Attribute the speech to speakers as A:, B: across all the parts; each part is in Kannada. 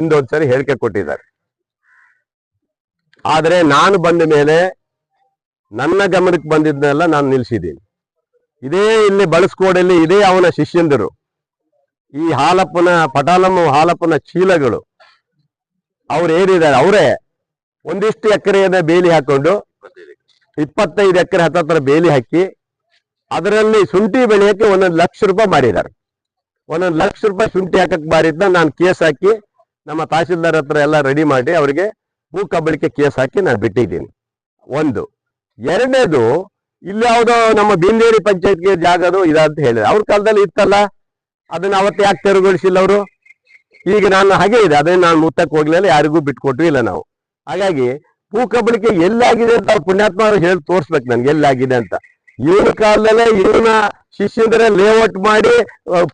A: ಹಿಂದೊಂದ್ಸರಿ ಹೇಳಿಕೆ ಕೊಟ್ಟಿದ್ದಾರೆ. ಆದರೆ ನಾನು ಬಂದ ಮೇಲೆ ನನ್ನ ಗಮನಕ್ಕೆ ಬಂದಿದ್ದನ್ನೆಲ್ಲ ನಾನು ನಿಲ್ಲಿಸಿದ್ದೀನಿ. ಇದೇ ಇಲ್ಲಿ ಬಳಸ್ಕೋಡಲ್ಲಿ ಇದೇ ಅವನ ಶಿಷ್ಯಂದರು. ಈ ಹಾಲಪ್ಪನ, ಪಟಾಲಮ್ಮ ಹಾಲಪ್ಪನ ಚೀಲಗಳು ಅವ್ರು ಏನಿದ್ದಾರೆ ಅವರೇ ಒಂದಿಷ್ಟು ಎಕರೆಯನ್ನ ಬೇಲಿ ಹಾಕೊಂಡು ಇಪ್ಪತ್ತೈದು ಎಕರೆ ಹತ್ತತ್ರ ಬೇಲಿ ಹಾಕಿ ಅದರಲ್ಲಿ ಶುಂಠಿ ಬೆಳೆಯಕ್ಕೆ ಒಂದೊಂದು ಲಕ್ಷ ರೂಪಾಯಿ ಮಾಡಿದ್ದಾರೆ ಒಂದೊಂದು ಲಕ್ಷ ರೂಪಾಯಿ ಶುಂಠಿ ಹಾಕಕ್ ಬಾರಿದ್ದ ನಾನು ಕೇಸ್ ಹಾಕಿ ನಮ್ಮ ತಹಶೀಲ್ದಾರ್ ಹತ್ರ ಎಲ್ಲ ರೆಡಿ ಮಾಡಿ ಅವರಿಗೆ ಭೂ ಕಬಳಿಕೆ ಕೇಸ್ ಹಾಕಿ ನಾನು ಬಿಟ್ಟಿದ್ದೀನಿ. ಒಂದು. ಎರಡನೇದು, ಇಲ್ಲಿ ಯಾವುದೋ ನಮ್ಮ ಬೀಂದೇರಿ ಪಂಚಾಯತ್ಗೆ ಜಾಗದು ಇದಂತ ಹೇಳಿದೆ ಅವ್ರ ಕಾಲದಲ್ಲಿ ಇತ್ತಲ್ಲ? ಅದನ್ನ ಅವತ್ತು ಯಾಕೆ ತೆರವುಗೊಳಿಸಿಲ್ಲ ಅವರು? ಈಗ ನಾನು ಹಾಗೆ ಇದೆ. ಅದೇ ನಾನು ಮುತ್ತಕ್ಕೆ ಹೋಗ್ಲಿಲ್ಲ ಯಾರಿಗೂ ಬಿಟ್ಕೊಟ್ಟು ಇಲ್ಲ ನಾವು. ಹಾಗಾಗಿ ಭೂ ಕಬಳಿಕೆ ಎಲ್ಲಾಗಿದೆ ಅಂತ ಪುಣ್ಯಾತ್ಮ ಹೇಳಿ ತೋರ್ಸ್ಬೇಕು ನನ್ಗೆ, ಎಲ್ಲಾಗಿದೆ ಅಂತ. ಇವನ ಕಾಲದಲ್ಲೇ ಇವನ ಶಿಷ್ಯಂದ್ರೆ ಲೇಔಟ್ ಮಾಡಿ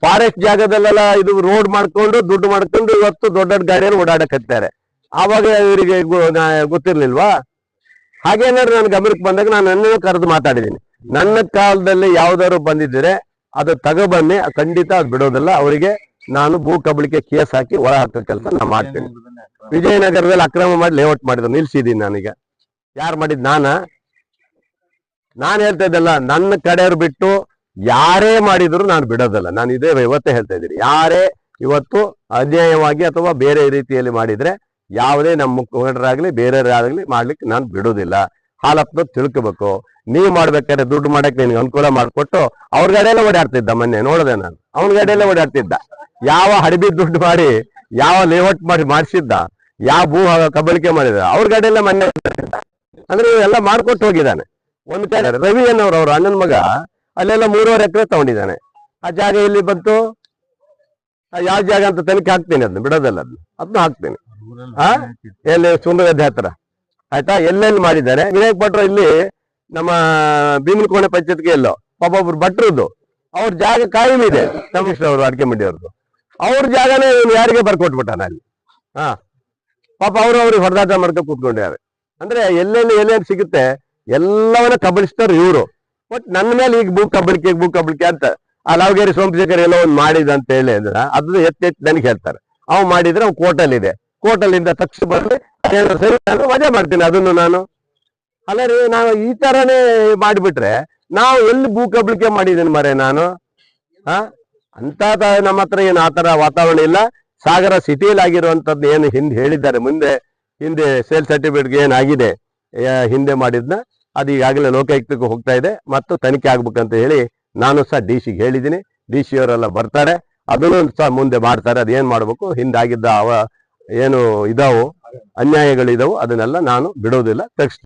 A: ಫಾರೆಸ್ಟ್ ಜಾಗದಲ್ಲೆಲ್ಲ ಇದು ರೋಡ್ ಮಾಡ್ಕೊಂಡು, ದುಡ್ಡು ಮಾಡ್ಕೊಂಡು ಇವತ್ತು ದೊಡ್ಡ ದೊಡ್ಡ ಗಾಡಿಯಲ್ಲಿ ಓಡಾಡಕತ್ತಾರೆ. ಆವಾಗ ಇವರಿಗೆ ಗೊತ್ತಿರ್ಲಿಲ್ವಾ? ಹಾಗೇನಾದ್ರು ನನ್ನ ಗಮನಕ್ಕೆ ಬಂದಾಗ ನಾನು ನನ್ನನ್ನು ಕರೆದು ಮಾತಾಡಿದ್ದೀನಿ. ನನ್ನ ಕಾಲದಲ್ಲಿ ಯಾವ್ದಾದ್ರು ಬಂದಿದ್ರೆ ಅದು ತಗೋಬನ್ನಿ, ಖಂಡಿತ ಅದು ಬಿಡೋದಿಲ್ಲ. ಅವರಿಗೆ ನಾನು ಭೂ ಕಬಳಿಕೆ ಕೇಸ್ ಹಾಕಿ ಒಳ ಹಾಕೋ ಕೆಲಸ ನಾನು ಮಾಡ್ತೀನಿ. ವಿಜಯನಗರದಲ್ಲಿ ಅಕ್ರಮ ಮಾಡಿ ಲೇಔಟ್ ಮಾಡಿದ್ರು, ನಿಲ್ಸಿದ್ದೀನಿ ನಾನೀಗ. ಯಾರು ಮಾಡಿದ್ ನಾನ? ನಾನು ಹೇಳ್ತಾ ಇದ್ದಲ್ಲ, ನನ್ನ ಕಡೆಯವ್ರು ಬಿಟ್ಟು ಯಾರೇ ಮಾಡಿದ್ರು ನಾನು ಬಿಡೋದಲ್ಲ. ನಾನು ಇದೇ ಇವತ್ತೇ ಹೇಳ್ತಾ ಇದ್ದೀನಿ. ಯಾರೇ ಇವತ್ತು ಅನ್ಯಾಯವಾಗಿ ಅಥವಾ ಬೇರೆ ರೀತಿಯಲ್ಲಿ ಮಾಡಿದ್ರೆ ಯಾವುದೇ ನಮ್ಮ ಮುಖಂಡರಾಗ್ಲಿ, ಬೇರೆಯವರಾಗ್ಲಿ ಮಾಡ್ಲಿಕ್ಕೆ ನಾನು ಬಿಡೋದಿಲ್ಲ ಹಾಲಪ್ಪ ತಿಳ್ಕೋಬೇಕು. ನೀವ್ ಮಾಡ್ಬೇಕಾದ್ರೆ ದುಡ್ಡು ಮಾಡಕ್ ನಿನ್ಗೆ ಅನುಕೂಲ ಮಾಡ್ಕೊಟ್ಟು ಅವ್ರ ಗಾಡಿಯಲ್ಲೇ ಓಡಾಡ್ತಿದ್ದ ಮೊನ್ನೆ, ನೋಡಿದೆ ನಾನು. ಅವನ ಗಾಡಿಯಲ್ಲೇ ಓಡಾಡ್ತಿದ್ದ. ಯಾವ ಹಡಿಬಿ ದುಡ್ಡು ಮಾಡಿ, ಯಾವ ಲೇಔಟ್ ಮಾಡಿ ಮಾಡಿಸಿದ್ದ, ಯಾವ ಭೂ ಕಬಳಿಕೆ ಮಾಡಿದ ಅವ್ರ ಗಾಡಿಯಲ್ಲೇ ಮೊನ್ನೆ ಅಂದ್ರೆ ಎಲ್ಲ ಮಾಡ್ಕೊಟ್ಟು ಹೋಗಿದ್ದಾನೆ. ಒಂದ್ ಕಡೆ ರವಿ ಅನ್ನೋರು ಅವ್ರ ಅಣ್ಣನ ಮಗ ಅಲ್ಲೆಲ್ಲ ಮೂರುವರೆ ಎಕರೆ ತಗೊಂಡಿದ್ದಾನೆ. ಆ ಜಾಗ ಇಲ್ಲಿ ಬಂತು? ಆ ಯಾವ ಜಾಗ ಅಂತ ತನಿಖೆ ಹಾಕ್ತೀನಿ ಅದನ್ನ ಬಿಡೋದಲ್ಲ ಅದನ್ನ. ಅದನ್ನ ಹಾಕ್ತೀನಿ. ಹಾ ಎಲ್ಲಿ ಸುಂದರಗದ್ದೆ ಹತ್ರ. ಆಯ್ತಾ? ಎಲ್ಲೆಲ್ಲಿ ಮಾಡಿದ್ದಾರೆ? ವಿನಾಯಕ್ ಭಟ್ರು ಇಲ್ಲಿ ನಮ್ಮ ಭೀಮನಕೋಣೆ ಪಂಚಾಯತ್ಗೆ ಎಲ್ಲೋ. ಪಾಪ ಒಬ್ರು ಭಟ್ರದ್ದು. ಅವ್ರ ಜಾಗ ಕಾಯಂ ಇದೆ. ಕಮಿಷನರ್ ಅವರು ಅಡಿಕೆ ಮಂಡಿಯವ್ರದ್ದು ಅವ್ರ ಜಾಗನೇ ಇವ್ನು ಯಾರಿಗೆ ಬರ್ಕೊಟ್ಬಿಟ್ಟಾನ ಅಲ್ಲಿ? ಹಾ ಪಾಪ ಅವರು ಅವ್ರಿಗೆ ಹೊಡೆದಾಟ ಮಾಡ್ಕೊಂಡು ಕೂತ್ಕೊಂಡಿದ್ದಾರೆ ಅಂದ್ರೆ ಎಲ್ಲೆಲ್ಲಿ ಎಲ್ಲೆಲ್ಲಿ ಸಿಗುತ್ತೆ ಎಲ್ಲವನ್ನ ಕಬಳಿಸ್ತಾರೆ ಇವರು. ಬಟ್ ನನ್ನ ಮೇಲೆ ಈಗ ಬುಕ್ ಕಬ್ಬಳಿಕೆ ಬುಕ್ ಕಬ್ಬಳಿಕೆ ಅಂತ ಆ ಲಾವಗೇರಿ ಸೋಮಶೇಖರ್ ಎಲ್ಲೋ ಒಂದು ಮಾಡಿದ ಅಂತ ಹೇಳಿ ಅಂದ್ರೆ ಅದು ಎತ್ತಿ ನನಗೆ ಹೇಳ್ತಾರೆ. ಅವ್ ಮಾಡಿದ್ರೆ ಅವ್ನು ಕೋಟಲ್ ಇದೆ ಕೋರ್ಟಲ್ಲಿಂದ ತಕ್ಷಣ ಬಂದ್ರೆ ಸರಿ, ನಾನು ವಜಾ ಮಾಡ್ತೀನಿ ಅದನ್ನು ನಾನು. ಅಲ್ಲ ರೀ ನಾವು ಈ ತರನೇ ಮಾಡಿಬಿಟ್ರೆ ನಾವು ಎಲ್ಲಿ ಭೂ ಕಬ್ಳಿಕೆ ಮಾಡಿದ್ದೀನಿ ಮರೆ ನಾನು? ಹಾ? ಅಂತ ನಮ್ಮ ಹತ್ರ ಏನು ಆ ತರ ವಾತಾವರಣ ಇಲ್ಲ. ಸಾಗರ ಸಿಟಿಯಲ್ಲಿ ಆಗಿರುವಂತದ್ದು ಏನು ಹಿಂದೆ ಹೇಳಿದ್ದಾರೆ. ಮುಂದೆ ಹಿಂದೆ ಸೇಲ್ ಸರ್ಟಿಫಿಕೇಟ್ಗೆ ಏನಾಗಿದೆ ಹಿಂದೆ ಮಾಡಿದ್ನ. ಅದು ಈಗಾಗಲೇ ಲೋಕಾಯುಕ್ತಕ್ಕೆ ಹೋಗ್ತಾ ಇದೆ ಮತ್ತು ತನಿಖೆ ಆಗ್ಬೇಕಂತ ಹೇಳಿ ನಾನು ಸಹ ಡಿ ಸಿಗೆ ಹೇಳಿದ್ದೀನಿ. ಡಿ ಸಿ ಅವರೆಲ್ಲ ಬರ್ತಾರೆ. ಅದನ್ನು ಸಹ ಮುಂದೆ ಮಾಡ್ತಾರೆ. ಅದೇನ್ ಮಾಡ್ಬೇಕು? ಹಿಂದಾಗಿದ್ದ ಅವ ಏನು ಇದಾವೋ ಅನ್ಯಾಯಗಳಿದಾವೋ ಅದನ್ನೆಲ್ಲ ನಾನು ಬಿಡೋದಿಲ್ಲ. ತಕ್ಷಣ